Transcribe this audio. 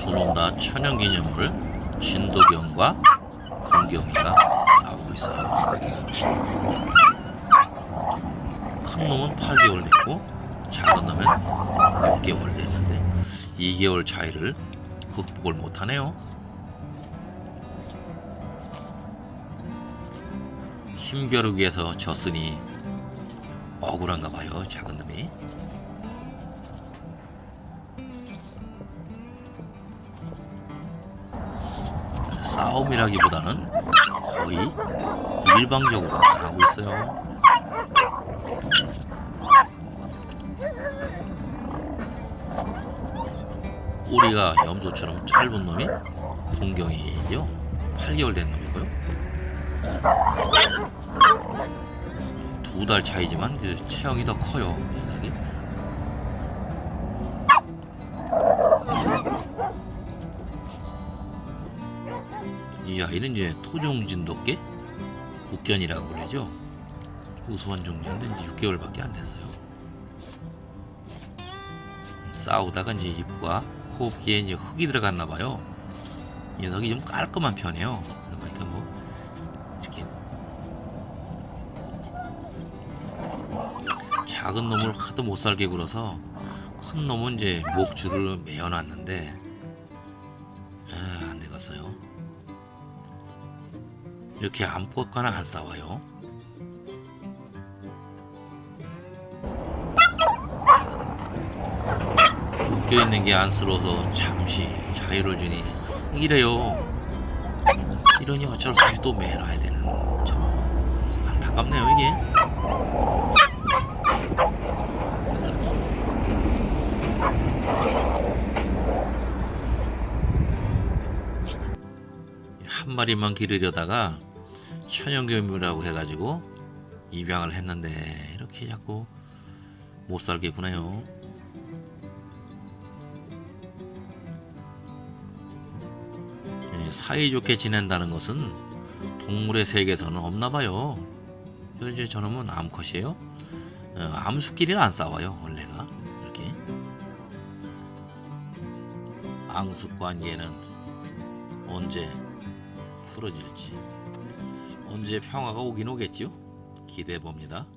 두놈다 천연기념물 진도경과 동경이가 싸우고 있어요. 큰 놈은 8개월 됐고 작은 놈은 6개월 됐는데 2개월 차이를 극복을 못하네요. 힘겨루기에서 졌으니 억울한가 봐요, 작은 놈이. 싸움이라기보다는 거의 일방적으로 당하고 있어요. 꼬리가 염소처럼 짧은 놈이 동경이죠. 8개월 된 놈이고요. 두 달 차이지만 그 체형이 더 커요. 이 녀석이. 이 아이는 이제 토종진돗개 국견이라고 그러죠. 우수한 종류인데 이제 6개월밖에 안 됐어요. 싸우다가 이제 입구가 호흡기에 이제 흙이 들어갔나 봐요. 이 녀석이 좀 깔끔한 편이에요. 그러니까 뭐 이렇게 작은 놈을 하도 못 살게 굴어서 큰 놈은 이제 목줄을 매어놨는데 아, 안 되겠어요. 이렇게 안 뽑거나 안 싸워요. 묶여 있는 게 안쓰러워서 잠시 자유를 주니 이래요. 이러니 어쩔 수 없이 또 매놔야 되는 참 안타깝네요 이게. 한 마리만 기르려다가 천연교미라고 해가지고 입양을 했는데 이렇게 자꾸 못 살게 구네요. 예, 사이좋게 지낸다는 것은 동물의 세계에서는 없나 봐요. 그래서 이제 저놈은 암컷이에요. 어, 암수끼리는 안 싸워요, 원래가. 이렇게. 앙숙 관계는 언제 풀어질지, 언제 평화가 오긴 오겠지요? 기대해 봅니다.